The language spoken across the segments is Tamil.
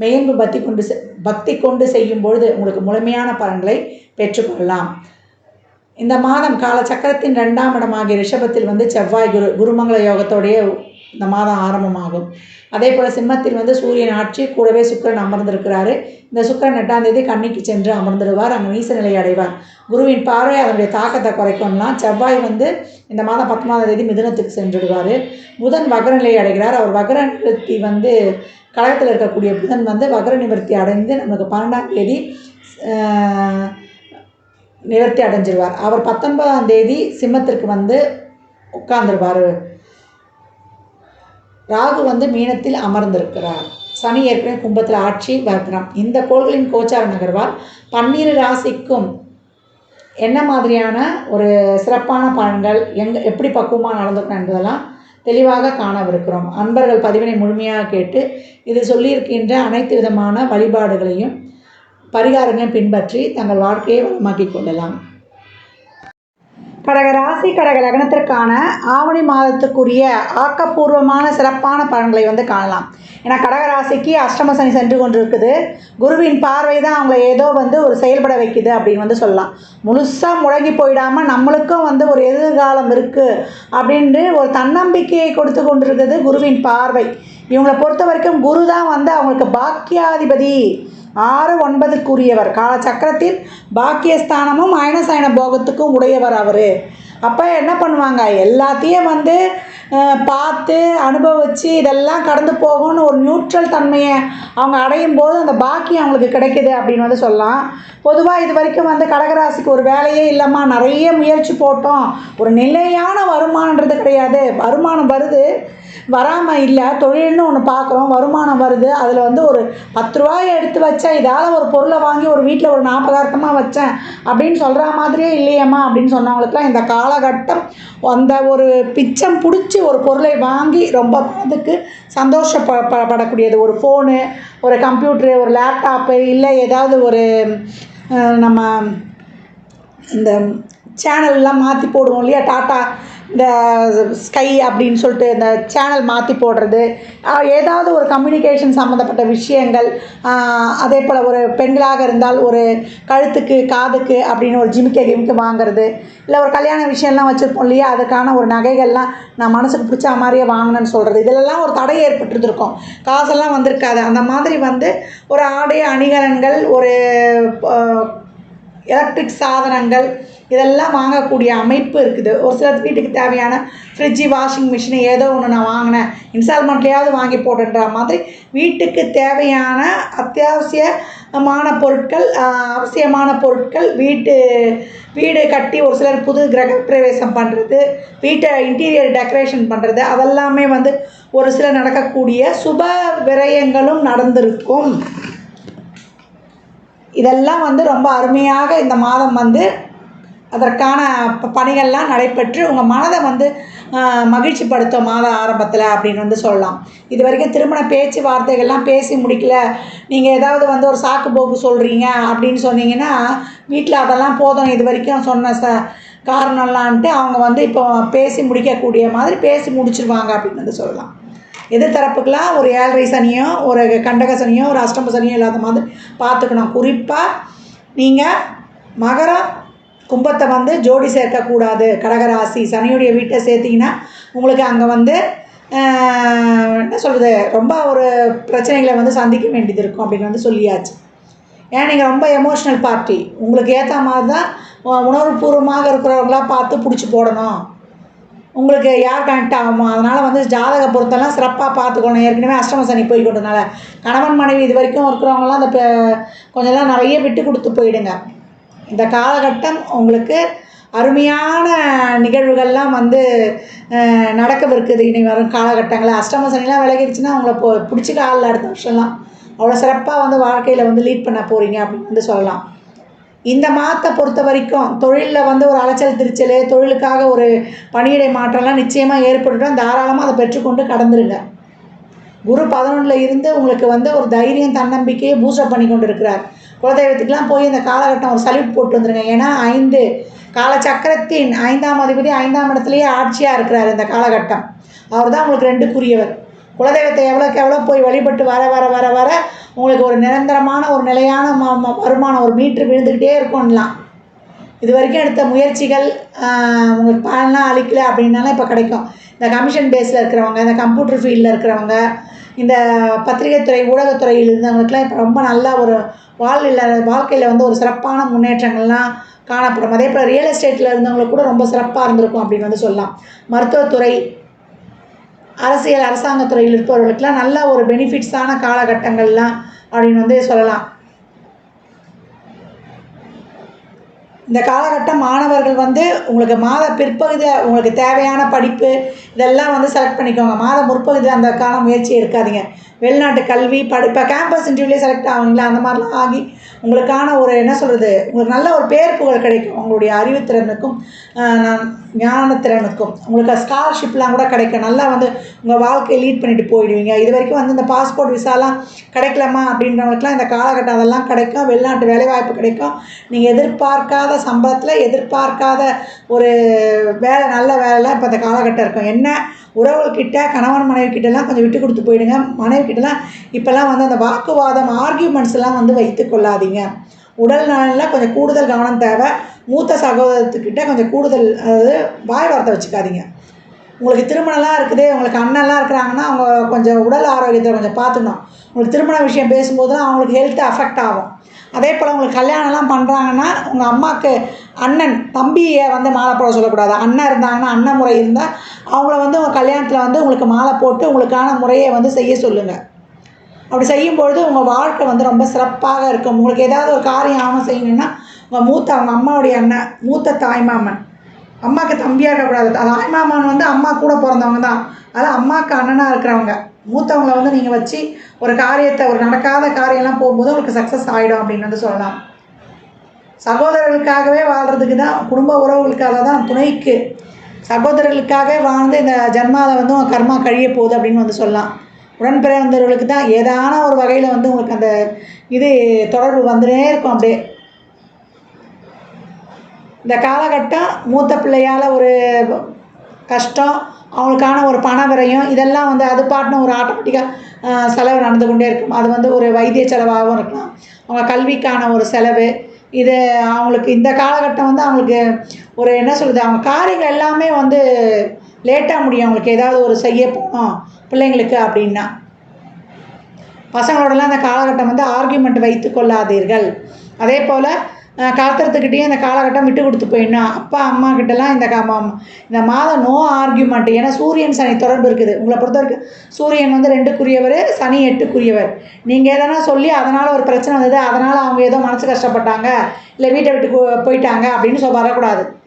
மெய்யன்பு பக்தி கொண்டு பக்தி கொண்டு செய்யும் பொழுது உங்களுக்கு முழுமையான பலன்களை பெற்றுக்கொள்ளலாம். இந்த மாதம் காலச்சக்கரத்தின் ரெண்டாம் இடமாகிய ரிஷபத்தில் வந்து செவ்வாய் குரு குருமங்கள யோகத்தோடைய இந்த மாதம் ஆரம்பமாகும். அதே போல் சிம்மத்தில் வந்து சூரியன் ஆட்சி கூடவே சுக்கரன் அமர்ந்திருக்கிறாரு. இந்த சுக்கரன் எட்டாம் தேதி கண்ணிக்கு சென்று அமர்ந்துடுவார். அங்கே நீச நிலை அடைவார். குருவின் பார்வை அதனுடைய தாக்கத்தை குறைக்கும்லாம். செவ்வாய் வந்து இந்த மாதம் பத்தொன்பதாம் தேதி மிதுனத்துக்கு சென்றுடுவார். புதன் வகர நிலை அடைகிறார். அவர் வகர நிவர்த்தி வந்து கழகத்தில் இருக்கக்கூடிய புதன் வந்து வகர நிவர்த்தி அடைந்து நமக்கு பன்னெண்டாம் தேதி நிவர்த்தி அடைஞ்சிருவார். அவர் பத்தொன்பதாம் தேதி சிம்மத்திற்கு வந்து உட்கார்ந்துருவார். ராகு வந்து மீனத்தில் அமர்ந்திருக்கிறார். சனி ஏற்கனவே கும்பத்தில் ஆட்சி வக்ரம். இந்த கோள்களின் கோச்சார நகர்வால் பன்னிரு ராசிக்கும் என்ன மாதிரியான ஒரு சிறப்பான பலன்கள் எங்கே எப்படி பக்குவமாக நடந்துக்கணும் என்பதெல்லாம் தெளிவாக காணவிருக்கிறோம். அன்பர்கள் பதிவினை முழுமையாக கேட்டு இது சொல்லியிருக்கின்ற அனைத்து விதமான வழிபாடுகளையும் பரிகாரங்களையும் பின்பற்றி தங்கள் வாழ்க்கையை வளமாக்கிக் கொள்ளலாம். கடக ராசி கடக லக்னத்திற்கான ஆவணி மாதத்துக்குரிய ஆக்கப்பூர்வமான சிறப்பான பலன்களை வந்து காணலாம். ஏன்னா கடகராசிக்கு அஷ்டம சனி சென்று கொண்டிருக்குது. குருவின் பார்வை தான் அவங்கள ஏதோ வந்து ஒரு செயல்பட வைக்குது அப்படின்னு வந்து சொல்லலாம். முழுசாக முடங்கி போயிடாமல் நம்மளுக்கும் வந்து ஒரு எதிர்காலம் இருக்குது அப்படின்ட்டு ஒரு தன்னம்பிக்கையை கொடுத்து கொண்டிருக்கிறது குருவின் பார்வை. இவங்களை பொறுத்த வரைக்கும் குரு தான் வந்து அவங்களுக்கு பாக்கியாதிபதி. ஆறு ஒன்பதுக்குரியவர். காலச்சக்கரத்தில் பாக்கியஸ்தானமும் அயனசயன போகத்துக்கும் உடையவர் அவர். அப்போ என்ன பண்ணுவாங்க? எல்லாத்தையும் வந்து பார்த்து அனுபவித்து இதெல்லாம் கடந்து போகும்னு ஒரு நியூட்ரல் தன்மையை அவங்க அடையும் போது அந்த பாக்கியம் அவங்களுக்கு கிடைக்குது அப்படின்னு வந்து சொல்லலாம். பொதுவாக இது வரைக்கும் வந்து கடகராசிக்கு ஒரு வேலையே இல்லைம்மா நிறைய முயற்சி போட்டோம். ஒரு நிலையான வருமானன்றது கிடையாது. வருமானம் வருது. வராமல் இல்லை தொழில்னு ஒன்று பார்க்குறோம் வருமானம் வருது அதில் வந்து ஒரு பத்து ரூபாய் எடுத்து வச்சேன் இதால் ஒரு பொருளை வாங்கி ஒரு வீட்டில் ஒரு நாற்பதாயிரத்தமாக வச்சேன் அப்படின்னு சொல்கிற மாதிரியே இல்லையம்மா அப்படின்னு சொன்னவங்களுக்குலாம் இந்த காலகட்டம் அந்த ஒரு பிச்சம் பிடிச்சி ஒரு பொருளை வாங்கி ரொம்ப அதுக்கு சந்தோஷப்படக்கூடியது ஒரு ஃபோனு ஒரு கம்ப்யூட்ரு ஒரு லேப்டாப்பு இல்லை ஏதாவது ஒரு நம்ம இந்த சேனல்லாம் மாற்றி போடுவோம் இல்லையா டாட்டா இந்த ஸ்கை அப்படின்னு சொல்லிட்டு இந்த சேனல் மாற்றி போடுறது ஏதாவது ஒரு கம்யூனிகேஷன் சம்மந்தப்பட்ட விஷயங்கள் அதே போல் ஒரு பெண்களாக இருந்தால் ஒரு கழுத்துக்கு காதுக்கு அப்படின்னு ஒரு ஜிமிக்க கிமிக்கை வாங்குறது இல்லை ஒரு கல்யாண விஷயம்லாம் வச்சுருப்போம் இல்லையா அதுக்கான ஒரு நகைகள்லாம் நான் மனசுக்கு பிடிச்ச மாதிரியே வாங்கினேன்னு சொல்கிறது இதிலெல்லாம் ஒரு தடை ஏற்பட்டுருந்துருக்கும். காசெல்லாம் வந்திருக்காது. அந்த மாதிரி வந்து ஒரு ஆடை அணிகலன்கள் ஒரு எலக்ட்ரிக் சாதனங்கள் இதெல்லாம் வாங்கக்கூடிய அமைப்பு இருக்குது. ஒரு சில வீட்டுக்கு தேவையான ஃப்ரிட்ஜு வாஷிங் மிஷினு ஏதோ ஒன்று நான் வாங்கினேன். இன்ஸ்டால்மெண்ட்லேயாவது வாங்கி போட்டுன்ற மாதிரி வீட்டுக்கு தேவையான அத்தியாவசியமான பொருட்கள் அவசியமான பொருட்கள் வீட்டு வீடு கட்டி ஒரு சிலர் புது கிரக பிரவேசம் பண்ணுறது வீட்டை இன்டீரியர் டெக்கரேஷன் பண்ணுறது அதெல்லாமே வந்து ஒரு சிலர் நடக்கக்கூடிய சுப விரயங்களும் நடந்திருக்கும். இதெல்லாம் வந்து ரொம்ப அருமையாக இந்த மாதம் வந்து அதற்கான பணிகள்லாம் நடைபெற்று உங்கள் மனதை வந்து ஆஹ், மகிழ்ச்சிப்படுத்தும் மாத ஆரம்பத்தில் அப்படின்னு வந்து சொல்லலாம். இது வரைக்கும் திருமண பேச்சுவார்த்தைகள்லாம் பேசி முடிக்கல. நீங்கள் ஏதாவது வந்து ஒரு சாக்கு போக்கு சொல்கிறீங்க அப்படின்னு சொன்னீங்கன்னா வீட்டில் அதெல்லாம் போதும். இது வரைக்கும் சொன்ன ச காரணம்லான்ட்டு அவங்க வந்து இப்போ பேசி முடிக்கக்கூடிய மாதிரி பேசி முடிச்சிருவாங்க அப்படின்னு வந்து சொல்லலாம். எதிர்த்தரப்புக்கெலாம் ஒரு ஏழரை சனியோ ஒரு கண்டக சனியோ ஒரு அஷ்டம சனியோ இல்லாத மாதிரி பார்த்துக்கணும். குறிப்பாக நீங்கள் மகரம் கும்பத்தை வந்து ஜோடி சேர்க்கக்கூடாது. கடகராசி சனியுடைய வீட்டை சேர்த்திங்கன்னா உங்களுக்கு அங்கே வந்து என்ன சொல்கிறது ரொம்ப ஒரு பிரச்சனைகளை வந்து சந்திக்க வேண்டியது இருக்கும் அப்படின்னு வந்து சொல்லியாச்சு. ஏன் நீங்கள் ரொம்ப எமோஷ்னல் பார்ட்டி உங்களுக்கு ஏற்ற மாதிரி தான் உணர்வுபூர்வமாக இருக்கிறவங்களாம் பார்த்து பிடிச்சி போடணும். உங்களுக்கு யார் கனெக்ட் ஆகுமோ அதனால் வந்து ஜாதக பொருத்தெல்லாம் சிறப்பாக பார்த்துக்கணும். ஏற்கனவே அஷ்டம சனி போய்கிட்டனால கணவன் மனைவி இது வரைக்கும் இருக்கிறவங்களாம் அந்த கொஞ்சம்லாம் நிறைய விட்டு கொடுத்து போயிடுங்க. இந்த காலகட்டம் உங்களுக்கு அருமையான நிகழ்வுகள்லாம் வந்து நடக்கவிருக்குது. இனி வரும் காலகட்டங்களில் அஷ்டம சனிலாம் விலகிடுச்சுன்னா உங்களை இப்போ பிடிச்சிக்க ஆள் அடுத்த வருஷம்லாம். அவ்வளோ சிறப்பாக வந்து வாழ்க்கையில் வந்து லீட் பண்ண போகிறீங்க அப்படின்னு வந்து சொல்லலாம். இந்த மாதத்தை பொறுத்த வரைக்கும் தொழிலில் வந்து ஒரு அலைச்சல் திருச்சல் தொழிலுக்காக ஒரு பணியிடை மாற்றம்லாம் நிச்சயமாக ஏற்பட்டுட்டோம் தாராளமாக அதை பெற்றுக்கொண்டு கடந்துருங்க. குரு பதினொன்றில் இருந்து உங்களுக்கு வந்து ஒரு தைரியம் தன்னம்பிக்கையை பூஸ்டப் பண்ணி கொண்டு இருக்கிறார் குலதெய்வத்துக்கெலாம் போய் இந்த காலகட்டம் ஒரு சல்யூட் போட்டு வந்துருங்க. ஏன்னா ஐந்து காலச்சக்கரத்தின் ஐந்தாம் அதிபதி ஐந்தாம் இடத்துலையே ஆட்சியாக இருக்கிறார் இந்த காலகட்டம். அவர் தான் உங்களுக்கு ரெண்டுக்குரியவர். குலதெய்வத்தை எவ்வளோக்கு எவ்வளோ போய் வழிபட்டு வர வர வர வர உங்களுக்கு ஒரு நிரந்தரமான ஒரு நிலையான ம- ம- வருமானம் ஒரு மீட்ரு விழுந்துக்கிட்டே இருக்கும்லாம். இது வரைக்கும் எடுத்த முயற்சிகள் உங்களுக்கு பலனாக அளிக்கல அப்படின்னாலும் இப்போ கிடைக்கும். இந்த கமிஷன் பேஸில் இருக்கிறவங்க இந்த கம்ப்யூட்டர் ஃபீல்டில் இருக்கிறவங்க இந்த பத்திரிகைத்துறை ஊடகத்துறையில் இருந்தவங்களுக்குலாம் இப்போ ரொம்ப நல்ல ஒரு வாழ்வில் வாழ்க்கையில் வந்து ஒரு சிறப்பான முன்னேற்றங்கள்லாம் காணப்படும். அதே போல் ரியல் எஸ்டேட்டில் இருந்தவங்களுக்கு கூட ரொம்ப சிறப்பாக இருந்திருக்கும் அப்படின்னு வந்து சொல்லலாம். மருத்துவத்துறை அரசியல் அரசாங்கத்துறையில் இருப்பவர்களுக்கெல்லாம் நல்ல ஒரு பெனிஃபிட்ஸான காலகட்டங்கள்லாம் அப்படின்னு வந்து சொல்லலாம். இந்த காலகட்டம் மாணவர்கள் வந்து உங்களுக்கு மாத பிற்பகுதி உங்களுக்கு தேவையான படிப்பு இதெல்லாம் வந்து செலக்ட் பண்ணிக்கோங்க. மாத முற்பகுதி அந்த கால முயற்சி எடுக்காதீங்க. வெளிநாட்டு கல்வி படி இப்போ கேம்பஸ் இன்டர்வியூலேயே செலக்ட் ஆகுங்களா அந்த மாதிரிலாம் ஆகி உங்களுக்கான ஒரு என்ன சொல்கிறது உங்களுக்கு நல்ல ஒரு பேர் புகழ் கிடைக்கும். உங்களுடைய அறிவுத்திறனுக்கும் நான் ஞானத்திறனுக்கும். உங்களுக்கு ஸ்காலர்ஷிப்லாம் கூட கிடைக்கும். நல்லா வந்து உங்கள் வாழ்க்கையை லீட் பண்ணிட்டு போயிடுவீங்க. இது வரைக்கும் வந்து இந்த பாஸ்போர்ட் விசாலாம் கிடைக்கலாமா அப்படின்றவங்களுக்குலாம் இந்த காலகட்டம் அதெல்லாம் கிடைக்கும். வெளிநாட்டு வேலைவாய்ப்பு கிடைக்கும். நீங்கள் எதிர்பார்க்காத சம்பளத்தில் எதிர்பார்க்காத ஒரு வேலை நல்ல வேலை இப்போ இந்த காலகட்டம் இருக்கும். என்ன? உறவுகள்கிட்ட கணவன் மனைவி கிட்டலாம் கொஞ்சம் விட்டு கொடுத்து போயிடுங்க. மனைவி கிட்டலாம் இப்போல்லாம் வந்து அந்த வாக்குவாதம் ஆர்கியூமெண்ட்ஸ்லாம் வந்து வைத்து கொள்ளாதீங்க. உடல் நலனில் கொஞ்சம் கூடுதல் கவனம் தேவை. மூத்த சகோதரத்துக்கிட்ட கொஞ்சம் கூடுதல் அதாவது வாய் வார்த்தை வச்சுக்காதீங்க. உங்களுக்கு திருமணம்லாம் இருக்குது உங்களுக்கு அண்ணன்லாம் இருக்கிறாங்கன்னா அவங்க கொஞ்சம் உடல் ஆரோக்கியத்தை கொஞ்சம் பார்த்துக்கணும். உங்களுக்கு திருமண விஷயம் பேசும்போதுலாம் அவங்களுக்கு ஹெல்த் அஃபெக்ட் ஆகும். அதே போல் உங்களுக்கு கல்யாணம்லாம் பண்ணுறாங்கன்னா உங்கள் அம்மாவுக்கு அண்ணன் தம்பியை வந்து மாலை போட சொல்லக்கூடாது. அண்ணன் இருந்தாங்கன்னா அண்ணன் முறை இருந்தால் அவங்கள வந்து உங்கள் கல்யாணத்தில் வந்து உங்களுக்கு மாலை போட்டு உங்களுக்கான முறையை வந்து செய்ய சொல்லுங்கள் அப்படி செய்யும்பொழுது உங்கள் வாழ்க்கை வந்து ரொம்ப சிறப்பாக இருக்கும். உங்களுக்கு ஏதாவது ஒரு காரியம் ஆகணும் செய்யணும்னா உங்கள் மூத்த அவங்க அம்மாவுடைய அண்ணன் மூத்த தாய்மாமன் அம்மாவுக்கு தம்பியாக இருக்கக்கூடாது. தாய்மாமன் வந்து அம்மா கூட பிறந்தவங்க தான். அதாவது அம்மாவுக்கு அண்ணனாக இருக்கிறவங்க. மூத்தவங்களை வந்து நீங்கள் வச்சு ஒரு காரியத்தை ஒரு நடக்காத காரியம்லாம் போகும்போது உங்களுக்கு சக்ஸஸ் ஆகிடும் அப்படின்னு வந்து சொல்லலாம். சகோதரர்களுக்காகவே வாழ்கிறதுக்கு தான் குடும்ப உறவுகளுக்காக தான் துணைக்கு. சகோதரர்களுக்காகவே வாழ்ந்து இந்த ஜென்மாவை வந்து உங்கள் கர்மா கழிய போகுது அப்படின்னு வந்து சொல்லலாம். உடன்பிறந்தவர்களுக்கு தான் ஏதான ஒரு வகையில் வந்து உங்களுக்கு அந்த இது தொடர்பு வந்துனே இருக்கும் அப்படியே. இந்த காலகட்டம் மூத்த பிள்ளையால் ஒரு கஷ்டம் அவங்களுக்கான ஒரு பண விரயம் இதெல்லாம் வந்து அது பாட்டின ஒரு ஆட்டோமேட்டிக்காக செலவு நடந்து கொண்டே இருக்கும். அது வந்து ஒரு வைத்திய செலவாகவும் இருக்கலாம். அவங்க கல்விக்கான ஒரு செலவு இது அவங்களுக்கு இந்த காலகட்டம் வந்து அவங்களுக்கு ஒரு என்ன சொல்கிறது அவங்க காரியங்கள் எல்லாமே வந்து லேட்டாக முடியும். அவங்களுக்கு ஏதாவது ஒரு செய்ய போகணும் பிள்ளைங்களுக்கு அப்படின்னா. பசங்களோடலாம் அந்த காலகட்டம் வந்து ஆர்கியூமெண்ட் வைத்து கொள்ளாதீர்கள். அதே போல் கலத்துறதுக்கிட்டேயும் இந்த காலகட்டம் விட்டு கொடுத்து போயிடணும் அப்பா அம்மா கிட்டலாம் இந்த கா- இந்த மாதம் நோ ஆர்கியூமெண்ட் ஏன்னா சூரியன் சனி தொடர்பு இருக்குது. உங்களை பொறுத்த வரைக்கும் சூரியன் வந்து ரெண்டுக்குரியவர் சனி எட்டுக்குரியவர். நீங்கள் எதனா சொல்லி அதனால் ஒரு பிரச்சனை வந்தது அதனால் அவங்க ஏதோ மனசு கஷ்டப்பட்டாங்க இல்லை வீட்டை விட்டு போயிட்டாங்க அப்படின்னு சொல்ல வரக்கூடாது.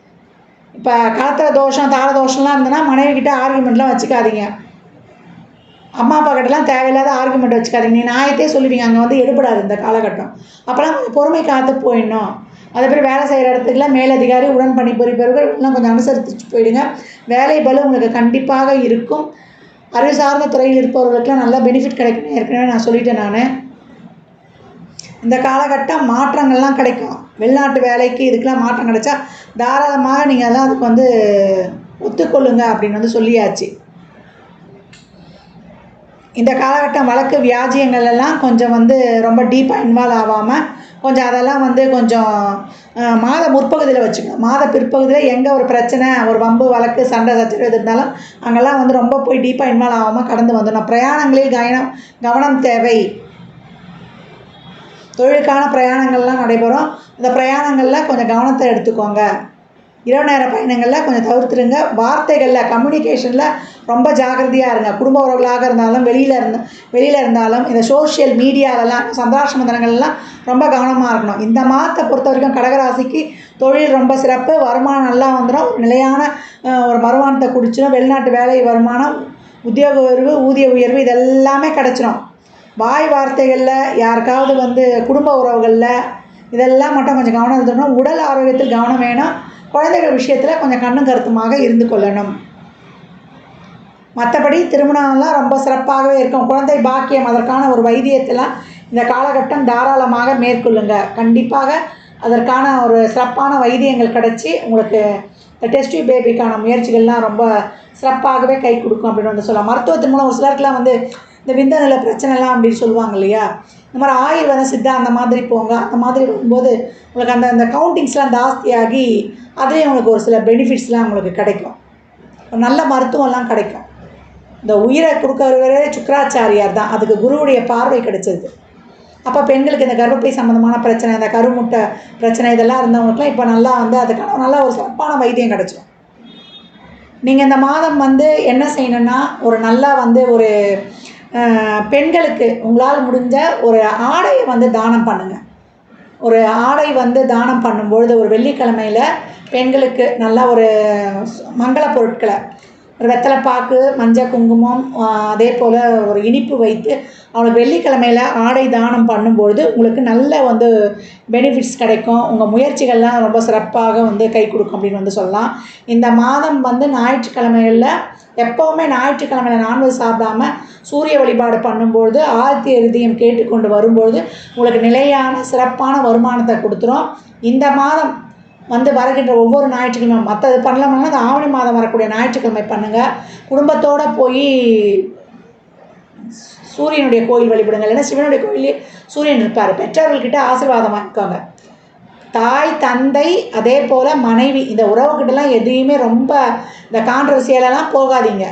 இப்போ காத்திர தோஷம் தார தோஷம்லாம் இருந்ததுன்னா மனைவி கிட்டே ஆர்கியூமெண்ட்லாம் வச்சுக்காதீங்க. அம்மா அப்பா கிட்டலாம் தேவையில்லாத ஆர்குமெண்ட் வச்சுக்காதீங்க. நீ நியாயத்தையே சொல்லுவீங்க. அங்கே வந்து எடுபடாது இந்த காலகட்டம். அப்போலாம் பொறுமை காத்து போயிடணும். அதே மாதிரி வேலை செய்கிற இடத்துக்குலாம் மேலதிகாரி உடன் பணிபுரிபவர்கள் எல்லாம் கொஞ்சம் அனுசரித்து போயிடுங்க. வேலை பலு உங்களுக்கு கண்டிப்பாக இருக்கும். அறிவு சார்ந்த துறையில் இருப்பவர்களுக்கெல்லாம் நல்லா பெனிஃபிட் கிடைக்கும். ஏற்கனவே நான் சொல்லிட்டேன் நான். இந்த காலகட்டம் மாற்றங்கள்லாம் கிடைக்கும். வெளிநாட்டு வேலைக்கு இதுக்கெலாம் மாற்றம் கிடைச்சா தாராளமாக நீங்கள் எல்லாம் அதுக்கு வந்து ஒத்துக்கொள்ளுங்க அப்படின்னு வந்து சொல்லியாச்சு. இந்த காலகட்டம் வழக்கு வியாஜியங்கள் எல்லாம் கொஞ்சம் வந்து ரொம்ப டீப்பாக இன்வால்வ் ஆகாமல் கொஞ்சம் அதெல்லாம் வந்து கொஞ்சம் மாத முற்பகுதியில் வச்சுக்கணும். மாத பிற்பகுதியில் எங்கே ஒரு பிரச்சனை ஒரு வம்பு வழக்கு சண்டை சச்சரவு எது இருந்தாலும் அங்கெல்லாம் வந்து ரொம்ப போய் டீப்பாக இன்வால்வ் ஆகாமல் கடந்து வந்துடணும். பிரயாணங்களில் கவனம் கவனம் தேவை. தொழிலுக்கான பிரயாணங்கள்லாம் நடைபெறும். இந்த பிரயாணங்களில் கொஞ்சம் கவனத்தை எடுத்துக்கோங்க. இரவு நேர பயணங்களில் கொஞ்சம் தவிர்த்துடுங்க வார்த்தைகளில் கம்யூனிகேஷனில் ரொம்ப ஜாக்கிரதையாக இருங்க. குடும்ப உறவுகளாக இருந்தாலும் வெளியில் இருந்து வெளியில் இருந்தாலும் இந்த சோஷியல் மீடியாலலாம் சந்தாஷம மந்திரங்கள்லாம் ரொம்ப கவனமாக இருக்கணும். இந்த மாதத்தை பொறுத்த வரைக்கும் கடகராசிக்கு தொழில் ரொம்ப சிறப்பு. வருமானம் நல்லா வந்துடும் நிலையான ஒரு வருமானத்தை குடிச்சிடும் வெளிநாட்டு வேலை வருமானம் உத்தியோக உயர்வு ஊதிய உயர்வு இதெல்லாமே கிடச்சிரும். வாய் வார்த்தைகளில் யாருக்காவது வந்து குடும்ப உறவுகளில் இதெல்லாம் மட்டும் கொஞ்சம் கவனம் இருந்துடணும் உடல் ஆரோக்கியத்தில் கவனம் வேணும். குழந்தைகள் விஷயத்தில் கொஞ்சம் கண்ணும் கருத்துமாக இருந்து கொள்ளணும். மற்றபடி திருமணம்லாம் ரொம்ப சிறப்பாகவே இருக்கும். குழந்தை பாக்கியம் அதற்கான ஒரு வைத்தியத்தெல்லாம் இந்த காலகட்டம் தாராளமாக மேற்கொள்ளுங்க. கண்டிப்பாக அதற்கான ஒரு சிறப்பான வைத்தியங்கள் கிடச்சி உங்களுக்கு இந்த டெஸ்ட் பேபிக்கான முயற்சிகள்லாம் ரொம்ப சிறப்பாகவே கை கொடுக்கும் அப்படின்னு வந்து சொல்லலாம். மருத்துவத்தின் மூலம் ஒரு சிலருக்குலாம் வந்து இந்த விந்தநில பிரச்சனைலாம் அப்படின்னு சொல்லுவாங்க இல்லையா? இந்த மாதிரி ஆயுர்வேத சித்தா அந்த மாதிரி போங்க. அந்த மாதிரி வரும்போது உங்களுக்கு அந்த அந்த கவுண்டிங்ஸ்லாம் ஜாஸ்தியாகி அதுலேயும் உங்களுக்கு ஒரு சில பெனிஃபிட்ஸ்லாம் உங்களுக்கு கிடைக்கும். ஒரு நல்ல மருத்துவம்லாம் கிடைக்கும். இந்த உயிரை கொடுக்கறவரே சுக்கராச்சாரியார் தான். அதுக்கு குருவுடைய பார்வை கிடைச்சது. அப்போ பெண்களுக்கு இந்த கர்ப்பப்பை சம்மந்தமான பிரச்சனை இந்த கருமுட்டை பிரச்சனை இதெல்லாம் இருந்தவங்களுக்குலாம் இப்போ நல்லா வந்து அதுக்கான நல்ல ஒரு சிறப்பான வைத்தியம் கிடச்சிடும் நீங்கள் இந்த மாதம் வந்து என்ன செய்யணும்னா ஒரு நல்லா வந்து ஒரு பெண்களுக்கு உங்களால் முடிஞ்ச ஒரு ஆடையை வந்து தானம் பண்ணுங்கள் ஒரு ஆடை வந்து தானம் பண்ணும்பொழுது ஒரு வெள்ளிக்கிழமையில் பெண்களுக்கு நல்லா ஒரு மங்கள பொருட்களை வெத்தலைப்பாக்கு மஞ்சள் குங்குமம் அதே போல் ஒரு இனிப்பு வைத்து அவங்களுக்கு வெள்ளிக்கிழமையில் ஆடை தானம் பண்ணும்பொழுது உங்களுக்கு நல்ல வந்து பெனிஃபிட்ஸ் கிடைக்கும். உங்கள் முயற்சிகள்லாம் ரொம்ப சிறப்பாக வந்து கை கொடுக்கும் அப்படின்னு வந்து சொல்லலாம். இந்த மாதம் வந்து ஞாயிற்றுக்கிழமைகளில் எப்போவுமே ஞாயிற்றுக்கிழமையில் நான்வெஜ் சாப்பிடாம சூரிய வழிபாடு பண்ணும்பொழுது ஆர்த்தி இறுதியம் கேட்டுக்கொண்டு வரும்பொழுது உங்களுக்கு நிலையான சிறப்பான வருமானத்தை கொடுத்துரும். இந்த மாதம் வந்து வருகின்ற ஒவ்வொரு ஞாயிற்றுக்கிழமை மற்றது பண்ணலாம்னா அந்த ஆவணி மாதம் வரக்கூடிய ஞாயிற்றுக்கிழமை பண்ணுங்கள் குடும்பத்தோடு போய் சூரியனுடைய கோயில் வழிபடுங்கள். இல்லைன்னா சிவனுடைய கோயிலே சூரியன் இருப்பார். பெற்றோர்கள்கிட்ட ஆசீர்வாதம் வாங்கிக்கோங்க தாய் தந்தை அதே போல் மனைவி இந்த உறவுக்கிட்டலாம் எதையுமே ரொம்ப இந்த கான்ட்ரவர்சியலெல்லாம் போகாதீங்க.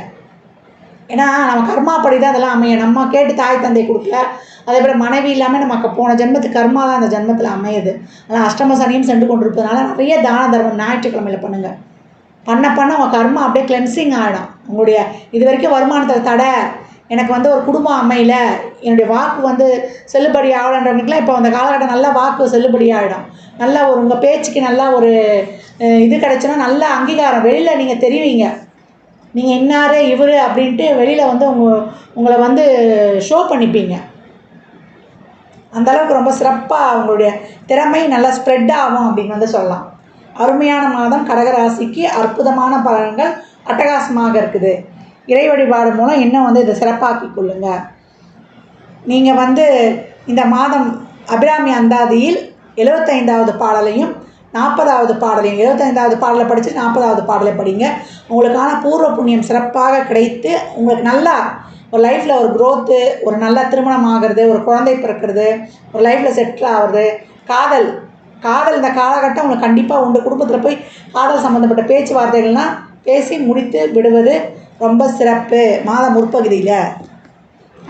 ஏன்னா நம்ம கர்மாப்படி தான் அதெல்லாம் அமையும். நம்ம கேட்டு தாய் தந்தை கொடுக்கல. அதே போல் மனைவி இல்லாமல் நமக்கு போன ஜென்மத்துக்கு கர்மா தான் அந்த ஜென்மத்தில் அமையுது. ஆனால் அஷ்டம சனியும் சென்று கொண்டிருப்பதனால நிறைய தான தர்மம் ஞாயிற்றுக்கிழமையில் பண்ணுங்கள் பண்ண பண்ண உங்கள் கர்மா அப்படியே கிளென்சிங் ஆகிடும் உங்களுடைய இது வரைக்கும் வருமானத்தில் தடை. எனக்கு வந்து ஒரு குடும்பம் அமையல. என்னுடைய வாக்கு வந்து செல்லுபடி ஆகலன்றவங்களுக்குலாம் இப்போ அந்த காலகட்டம் நல்லா வாக்கு செல்லுபடி ஆகிடும் நல்லா ஒரு உங்கள் பேச்சுக்கு நல்லா ஒரு இது கிடச்சுன்னா நல்ல அங்கீகாரம். வெளியில் நீங்கள் தெரிவிங்க. நீங்கள் இன்னார் இவர் அப்படின்ட்டு வெளியில் வந்து உங்கள் உங்களை வந்து ஷோ பண்ணிப்பீங்க. அந்த அளவுக்கு ரொம்ப சிறப்பாக உங்களுடைய திறமை நல்லா ஸ்ப்ரெட் ஆகும் அப்படின்னு வந்து சொல்லலாம். அருமையான மாதம். கடகராசிக்கு அற்புதமான பலன்கள் அட்டகாசமாக இருக்குது. இறை வழிபாடு மூலம் இன்னும் வந்து இதை சிறப்பாக்கி கொள்ளுங்க. நீங்கள் வந்து இந்த மாதம் அபிராமி அந்தாதியில் எழுபத்தைந்தாவது பாடலையும் நாற்பதாவது பாடலையும் இருபத்தைந்தாவது பாடலை படித்து நாற்பதாவது பாடலை படிங்க. உங்களுக்கான பூர்வ புண்ணியம் சிறப்பாக கிடைத்து உங்களுக்கு நல்லா ஒரு லைஃப்பில் ஒரு க்ரோத்து ஒரு நல்ல திருமணம் ஆகிறது ஒரு குழந்தை பிறக்கிறது ஒரு லைஃப்பில் செட்டில் ஆகிறது காதல் காதல் இந்த காலகட்டம் உங்களுக்கு கண்டிப்பாக உண்டு. குடும்பத்தில் போய் காதல் சம்மந்தப்பட்ட பேச்சுவார்த்தைகள்லாம் பேசி முடித்து விடுவது ரொம்ப சிறப்பு. மாத முற்பகுதியில்.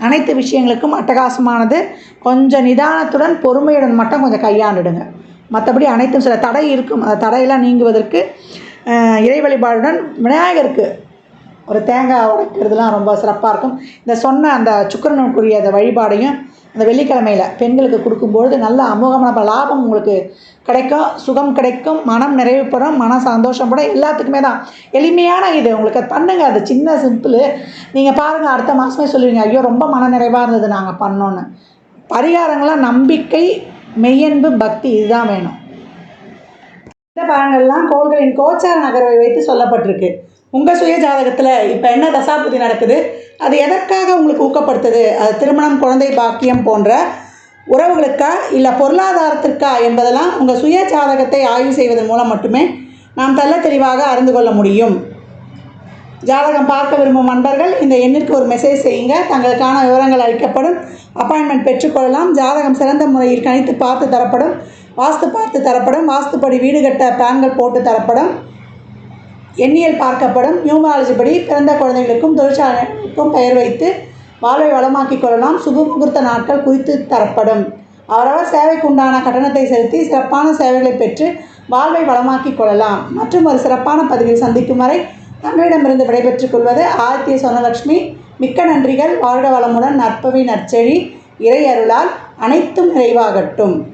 அனைத்து விஷயங்களுக்கும் அட்டகாசமானது. கொஞ்சம் நிதானத்துடன் பொறுமையுடன் மட்டும் கொஞ்சம் கையாண்டுடுங்க. மற்றபடி அனைத்தும் சில தடை இருக்கும். அந்த தடையெல்லாம் நீங்குவதற்கு இறை வழிபாடுடன் விநாயகருக்கு ஒரு தேங்காய் உடைக்கிறதுலாம் ரொம்ப சிறப்பாக இருக்கும். இந்த சொன்ன அந்த சுக்கரனுக்குரிய அந்த வழிபாடையும் அந்த வெள்ளிக்கிழமையில் பெண்களுக்கு கொடுக்கும்பொழுது நல்ல அமோகமான லாபம் உங்களுக்கு கிடைக்கும். சுகம் கிடைக்கும். மனம் நிறைவு பெறும். மன சந்தோஷப்படும் எல்லாத்துக்குமே தான். எளிமையான இது. உங்களுக்கு பண்ணுங்கள் அது சின்ன சிம்பிள். நீங்கள் பாருங்கள் அடுத்த மாதமே சொல்லுவீங்க ஐயோ ரொம்ப மன நிறைவாக இருந்தது நாங்கள் பண்ணோன்னு பரிகாரங்களாக நம்பிக்கை மெய்யன்பு பக்தி இதுதான் வேணும். இந்த பலன்கள்லாம் கோள்களின் கோச்சார நகர்வை வைத்து சொல்லப்பட்டிருக்கு. உங்கள் சுய ஜாதகத்தில் இப்போ என்ன தசாபுதி நடக்குது? அது எதற்காக உங்களுக்கு ஊக்கப்படுத்துது? அது திருமணம் குழந்தை பாக்கியம் போன்ற உறவுகளுக்கா இல்லை பொருளாதாரத்திற்கா என்பதெல்லாம் உங்கள் சுய ஜாதகத்தை ஆய்வு செய்வதன் மூலம் மட்டுமே நாம் தள்ள தெளிவாக அறிந்து கொள்ள முடியும். ஜாதகம் பார்க்க விரும்பும் நண்பர்கள் இந்த எண்ணிற்கு ஒரு மெசேஜ் செய்யுங்க. தங்களுக்கான விவரங்கள் அளிக்கப்படும். அப்பாயின்மெண்ட் பெற்றுக்கொள்ளலாம். ஜாதகம் சிறந்த முறையில் கணித்து பார்த்து தரப்படும். வாஸ்து பார்த்து தரப்படும். வாஸ்துப்படி வீடு கட்ட பிளான்கள் போட்டு தரப்படும். எண்ணியல் பார்க்கப்படும். நியூமாலஜி படி பிறந்த குழந்தைகளுக்கும் தொழிற்சாலைகளுக்கும் பெயர் வைத்து வாழ்வை வளமாக்கிக் கொள்ளலாம். சுப முகூர்த்த நாட்கள் குறித்து தரப்படும். அவரவர் சேவைக்கு உண்டான கட்டணத்தை செலுத்தி சிறப்பான சேவைகளை பெற்று வாழ்வை வளமாக்கிக் கொள்ளலாம். மற்றும் ஒரு சிறப்பான பதிவில் சந்திக்கும் வரை தமிழிடமிருந்து விடைபெற்றுக் கொள்வது ஆதித்ய சொனலட்சுமி மிக்க நன்றிகள். வாழ்க வளமுடன் நற்பவி நற்செழி. இறையருளால் அனைத்தும் நிறைவாகட்டும்.